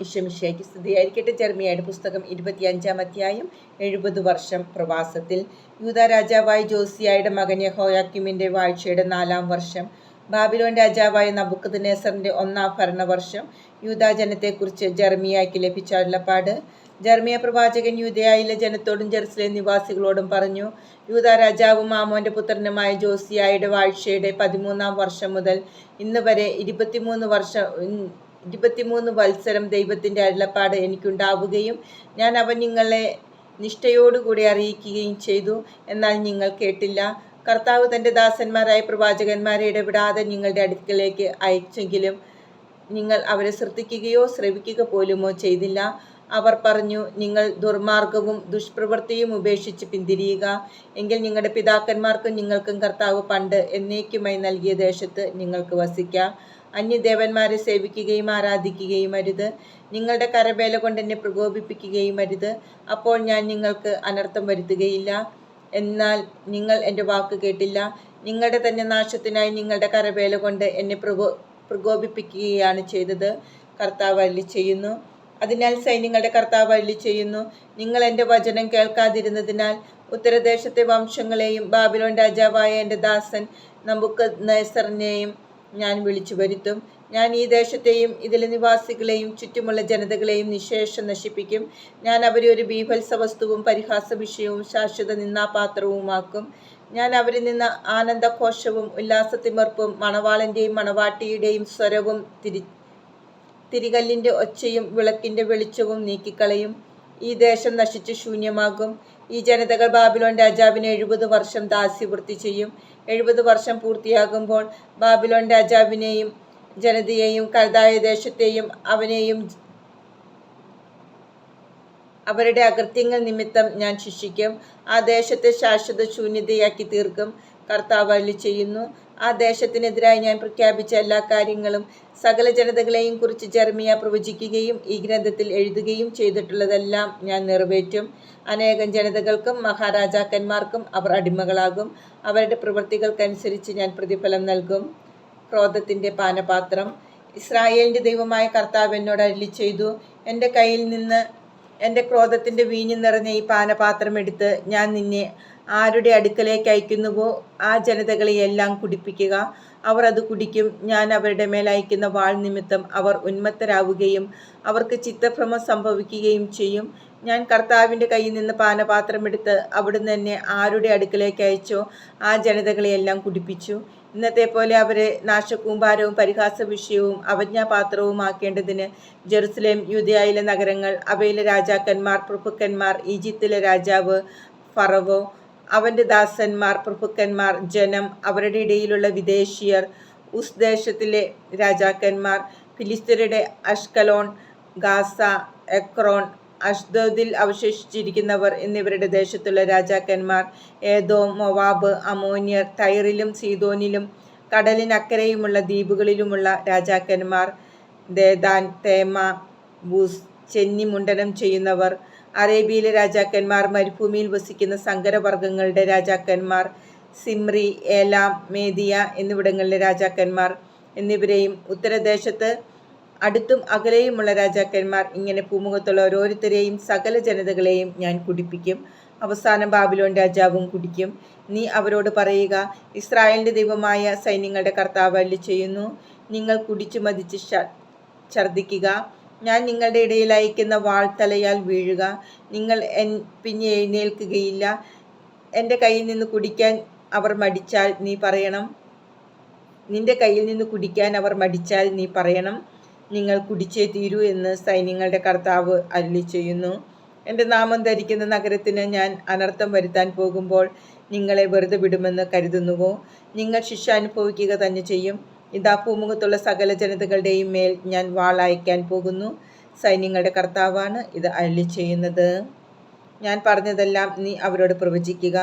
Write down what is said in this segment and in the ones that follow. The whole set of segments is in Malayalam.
ഇഷമിഷയ്ക്ക് സ്ഥിതിയായിരിക്കട്ടെ ജർമിയയുടെ പുസ്തകം ഇരുപത്തിയഞ്ചാം അധ്യായം എഴുപത് വർഷം പ്രവാസത്തിൽ. യൂത രാജാവായ ജോസിയായുടെ മകൻ യഹോയാക്കിമിന്റെ വാഴ്ചയുടെ നാലാം വർഷം. ബാബിലോൺ രാജാവായ നബുക്കത് നെസറിന്റെ ഒന്നാം ഭരണവർഷം. യൂതാജനത്തെക്കുറിച്ച് ജർമിയായ്ക്ക് ലഭിച്ച അരുളപ്പാട് ജർമിയ പ്രവാചകൻ യൂതയായിലെ ജനത്തോടും ജെറുസലേം നിവാസികളോടും പറഞ്ഞു യൂത രാജാവും മാമോന്റെ പുത്രനുമായ ജോസിയായുടെ വാഴ്ചയുടെ പതിമൂന്നാം വർഷം മുതൽ ഇന്ന് വരെ ഇരുപത്തിമൂന്ന് വർഷം ഇരുപത്തിമൂന്ന് വത്സരം ദൈവത്തിന്റെ അരുളപ്പാട് എനിക്കുണ്ടാവുകയും ഞാൻ അവൻ നിങ്ങളെ നിഷ്ഠയോടുകൂടി അറിയിക്കുകയും ചെയ്തു. എന്നാൽ നിങ്ങൾ കേട്ടില്ല. കർത്താവ് തന്റെ ദാസന്മാരായ പ്രവാചകന്മാരെ ഇടപെടാതെ നിങ്ങളുടെ അടുക്കലേക്ക് അയച്ചെങ്കിലും നിങ്ങൾ അവരെ ശ്രദ്ധിക്കുകയോ ശ്രവിക്കുക പോലുമോ ചെയ്തില്ല. അവർ പറഞ്ഞു നിങ്ങൾ ദുർമാർഗവും ദുഷ്പ്രവൃത്തിയും ഉപേക്ഷിച്ച് പിന്തിരിയുക. എങ്കിൽ നിങ്ങളുടെ പിതാക്കന്മാർക്കും നിങ്ങൾക്കും കർത്താവ് പണ്ട് എന്നേക്കുമായി നൽകിയ ദേശത്ത് നിങ്ങൾക്ക് വസിക്കാം. അന്യദേവന്മാരെ സേവിക്കുകയും ആരാധിക്കുകയും അരുത്. നിങ്ങളുടെ കരവേല കൊണ്ട് എന്നെ പ്രകോപിപ്പിക്കുകയും അരുത്. അപ്പോൾ ഞാൻ നിങ്ങൾക്ക് അനർത്ഥം വരുത്തുകയില്ല. എന്നാൽ നിങ്ങൾ എന്റെ വാക്ക് കേട്ടില്ല. നിങ്ങളുടെ തന്നെ നാശത്തിനായി നിങ്ങളുടെ കരവേല കൊണ്ട് എന്നെ പ്രകോ പ്രകോപിപ്പിക്കുകയാണ് ചെയ്തത്. കർത്താവ് അല്ലി ചെയ്യുന്നു അതിനാൽ സൈന്യങ്ങളുടെ കർത്താവ് അള്ളി ചെയ്യുന്നു. നിങ്ങൾ എന്റെ വചനം കേൾക്കാതിരുന്നതിനാൽ ഉത്തരദേശത്തെ വംശങ്ങളെയും ബാബിലോൺ രാജാവായ എന്റെ ദാസൻ നമുക്ക് നെസറിനെയും ഞാൻ വിളിച്ചു വരുത്തും. ഞാൻ ഈ ദേശത്തെയും ഇതിലെ നിവാസികളെയും ചുറ്റുമുള്ള ജനതകളെയും നിശേഷം നശിപ്പിക്കും. ഞാൻ അവരെ ഒരു ബീഭത്സ വസ്തുവും പരിഹാസ വിഷയവും ശാശ്വത നിന്നാപാത്രവുമാക്കും ഞാൻ അവരിൽ നിന്ന് ആനന്ദഘോഷവും ഉല്ലാസത്തിമർപ്പും മണവാളന്റെയും മണവാട്ടിയുടെയും സ്വരവും തിരി തിരികല്ലിന്റെ ഒച്ചയും വിളക്കിന്റെ വെളിച്ചവും നീക്കിക്കളയും. ഈ ദേശം നശിച്ച് ശൂന്യമാകും. ഈ ജനതകൾ ബാബിലോൺ രാജാവിന് എഴുപത് വർഷം ദാസ്യവൃത്തി ചെയ്യും. എഴുപത് വർഷം പൂർത്തിയാകുമ്പോൾ ബാബിലോൺ രാജാവിനെയും ജനതയെയും കരുതായ ദേശത്തെയും അവനെയും അവരുടെ അകൃത്യങ്ങൾ നിമിത്തം ഞാൻ ശിക്ഷിക്കും. ആ ദേശത്തെ ശാശ്വത ശൂന്യതയാക്കി തീർക്കും. കർത്താവ് ചെയ്യുന്നു. ആ ദേശത്തിനെതിരായി ഞാൻ പ്രഖ്യാപിച്ച എല്ലാ കാര്യങ്ങളും സകല ജനതകളെയും കുറിച്ച് ജർമിയ പ്രവചിക്കുകയും ഈ ഗ്രന്ഥത്തിൽ എഴുതുകയും ചെയ്തിട്ടുള്ളതെല്ലാം ഞാൻ നിറവേറ്റും. അനേകം ജനതകൾക്കും മഹാരാജാക്കന്മാർക്കും അവർ അടിമകളാകും. അവരുടെ പ്രവൃത്തികൾക്കനുസരിച്ച് ഞാൻ പ്രതിഫലം നൽകും. ക്രോധത്തിന്റെ പാനപാത്രം. ഇസ്രായേലിന്റെ ദൈവമായ കർത്താവ് എന്നോട് അരളി ചെയ്തു എന്റെ കയ്യിൽ നിന്ന് എന്റെ ക്രോധത്തിന്റെ വീഞ്ഞു നിറഞ്ഞ ഈ പാനപാത്രം എടുത്ത് ഞാൻ നിന്നെ ആരുടെ അടുക്കലേക്ക് അയക്കുന്നുവോ ആ ജനതകളെയെല്ലാം കുടിപ്പിക്കുക. അവർ അത് കുടിക്കും. ഞാൻ അവരുടെ മേൽ അയക്കുന്ന വാൾ നിമിത്തം അവർ ഉന്മത്തരാവുകയും അവർക്ക് ചിത്തഭ്രമം സംഭവിക്കുകയും ചെയ്യും. ഞാൻ കർത്താവിന്റെ കയ്യിൽ നിന്ന് പാനപാത്രമെടുത്ത് അവിടുന്ന് എന്നെ ആരുടെ അടുക്കലേക്ക് അയച്ചോ ആ ജനതകളെയെല്ലാം കുടിപ്പിച്ചു. ഇന്നത്തെ പോലെ അവരെ നാശകൂമ്പാരവും പരിഹാസ വിഷയവും അവജ്ഞാപാത്രവും ആക്കേണ്ടതിന് ജെറുസലേം യുദ്ധയായിലെ നഗരങ്ങൾ അവയിലെ രാജാക്കന്മാർ പ്രഭുക്കന്മാർ ഈജിപ്തിലെ രാജാവ് ഫറവോ അവന്റെ ദാസന്മാർ പ്രഭുക്കന്മാർ ജനം അവരുടെ ഇടയിലുള്ള വിദേശീയർ ഉസ് ദേശത്തിലെ രാജാക്കന്മാർ ഫിലിസ്തീനയുടെ അഷ്കലോൺ ഗാസ എക്രോൺ അഷ്ദോദിൽ അവശേഷിച്ചിരിക്കുന്നവർ എന്നിവരുടെ ദേശത്തുള്ള രാജാക്കന്മാർ ഏതോ മൊവാബ് അമോനിയർ തൈറിലും സീതോനിലും കടലിനക്കരയുമുള്ള ദ്വീപുകളിലുമുള്ള രാജാക്കന്മാർ ദേദാൻ തേമ ബൂസ് ചെന്നി മുണ്ടനം ചെയ്യുന്നവർ അറേബ്യയിലെ രാജാക്കന്മാർ മരുഭൂമിയിൽ വസിക്കുന്ന സങ്കരവർഗങ്ങളുടെ രാജാക്കന്മാർ സിമ്രി ഏലാം മേദിയ എന്നിവിടങ്ങളിലെ രാജാക്കന്മാർ എന്നിവരെയും ഉത്തരദേശത്ത് അടുത്തും അകലെയുമുള്ള രാജാക്കന്മാർ ഇങ്ങനെ ഭൂമുഖത്തുള്ള ഓരോരുത്തരെയും സകല ജനതകളെയും ഞാൻ കുടിപ്പിക്കും. അവസാനം ബാബിലോൺ രാജാവും കുടിക്കും. നീ അവരോട് പറയുക ഇസ്രായേലിന്റെ ദൈവമായ സൈന്യങ്ങളുടെ കർത്താവ് ചെയ്യുന്നു നിങ്ങൾ കുടിച്ചു മതിച്ച് ഛർദ്ദിക്കുക. ഞാൻ നിങ്ങളുടെ ഇടയിൽ അയക്കുന്ന വാൾത്തലയാൽ വീഴുക. നിങ്ങൾ എൻ പിന്നെ എഴുന്നേൽക്കുകയില്ല. എന്റെ കയ്യിൽ നിന്ന് കുടിക്കാൻ അവർ മടിച്ചാൽ നീ പറയണം. നിന്റെ കയ്യിൽ നിന്ന് കുടിക്കാൻ അവർ മടിച്ചാൽ നീ പറയണം. നിങ്ങൾ കുടിച്ചേ തീരൂ എന്ന് സൈന്യങ്ങളുടെ കർത്താവ് അരുളി ചെയ്യുന്നു. എന്റെ നാമം ധരിക്കുന്ന നഗരത്തിന് ഞാൻ അനർത്ഥം വരുത്താൻ പോകുമ്പോൾ നിങ്ങളെ വെറുതെ വിടുമെന്ന് കരുതുന്നുവോ? നിങ്ങൾ ശിക്ഷ അനുഭവിക്കുക തന്നെ ചെയ്യും. ഇതാ ഭൂമുഖത്തുള്ള സകല ജനതകളുടെയും മേൽ ഞാൻ വാളയക്കാൻ പോകുന്നു. സൈന്യങ്ങളുടെ കർത്താവാണ് ഇത് അല്ലി ചെയ്യുന്നത്. ഞാൻ പറഞ്ഞതെല്ലാം നീ അവരോട് പ്രവചിക്കുക.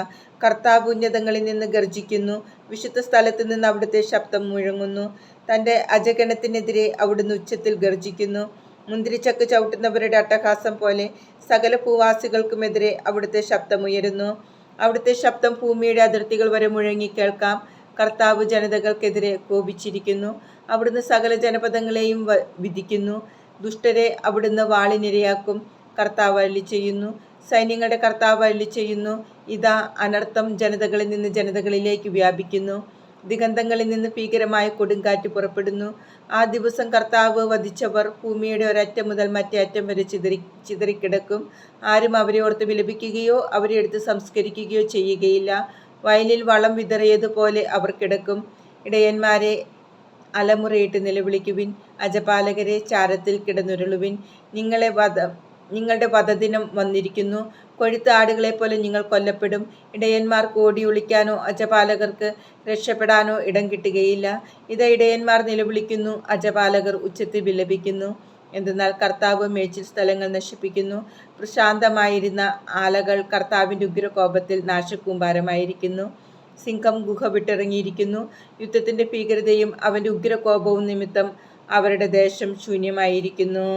കർത്താവ് ഉന്നതങ്ങളിൽ നിന്ന് ഗർജിക്കുന്നു വിശുദ്ധ സ്ഥലത്ത് നിന്ന് അവിടുത്തെ ശബ്ദം മുഴങ്ങുന്നു. തന്റെ അജഗണത്തിനെതിരെ അവിടുന്ന് ഉച്ചത്തിൽ ഗർജിക്കുന്നു മുന്തിരിച്ചക്ക് ചവിട്ടുന്നവരുടെ അട്ടഹാസം പോലെ സകല ഭൂവാസികൾക്കുമെതിരെ അവിടുത്തെ ശബ്ദമുയരുന്നു അവിടുത്തെ ശബ്ദം ഭൂമിയുടെ അതിർത്തികൾ വരെ മുഴങ്ങി കേൾക്കാം. കർത്താവ് ജനതകൾക്കെതിരെ കോപിച്ചിരിക്കുന്നു. അവിടുന്ന് സകല ജനപദങ്ങളെയും വിധിക്കുന്നു. ദുഷ്ടരെ അവിടുന്ന് വാളിനിരയാക്കും. കർത്താവ് അല്ലി ചെയ്യുന്നു. സൈന്യങ്ങളുടെ കർത്താവ് അല്ലി ചെയ്യുന്നു. ഇതാ അനർത്ഥം ജനതകളിൽ നിന്ന് ജനതകളിലേക്ക് വ്യാപിക്കുന്നു. ദിഗന്ധങ്ങളിൽ നിന്ന് ഭീകരമായ കൊടുങ്കാറ്റ് പുറപ്പെടുന്നു. ആ ദിവസം കർത്താവ് വധിച്ചവർ ഭൂമിയുടെ ഒരറ്റം മുതൽ മറ്റേ അറ്റം വരെ ചിതറി ചിതറിക്കിടക്കും. ആരും അവരെ ഓർത്ത് വിലപിക്കുകയോ അവരെ എടുത്ത് സംസ്കരിക്കുകയോ ചെയ്യുകയില്ല. വയലിൽ വളം വിതറിയതുപോലെ അവർ കിടക്കും. ഇടയന്മാരെ അലമുറയിട്ട് നിലവിളിക്കുവിൻ. അജപാലകരെ ചാരത്തിൽ കിടന്നുരുളുവിൻ. നിങ്ങളെ വധ നിങ്ങളുടെ വധദിനം വന്നിരിക്കുന്നു. കൊഴുത്ത ആടുകളെ പോലെ നിങ്ങൾ കൊല്ലപ്പെടും. ഇടയന്മാർ ഓടി ഒളിക്കാനോ അജപാലകർക്ക് രക്ഷപ്പെടാനോ ഇടം കിട്ടുകയില്ല. ഇത് ഇടയന്മാർ നിലവിളിക്കുന്നു. അജപാലകർ ഉച്ചത്തിൽ വിലപിക്കുന്നു. എന്തെന്നാൽ കർത്താവ് മേച്ചിൽ സ്ഥലങ്ങൾ നശിപ്പിക്കുന്നു. പ്രശാന്തമായിരുന്ന ആലകൾ കർത്താവിന്റെ ഉഗ്രകോപത്തിൽ നാശക്കൂമ്പാരമായിരിക്കുന്നു സിംഹം ഗുഹ വിട്ടിറങ്ങിയിരിക്കുന്നു. യുദ്ധത്തിന്റെ ഭീകരതയും അവന്റെ ഉഗ്രകോപവും നിമിത്തം അവരുടെ ദേശം ശൂന്യമായിരിക്കുന്നു.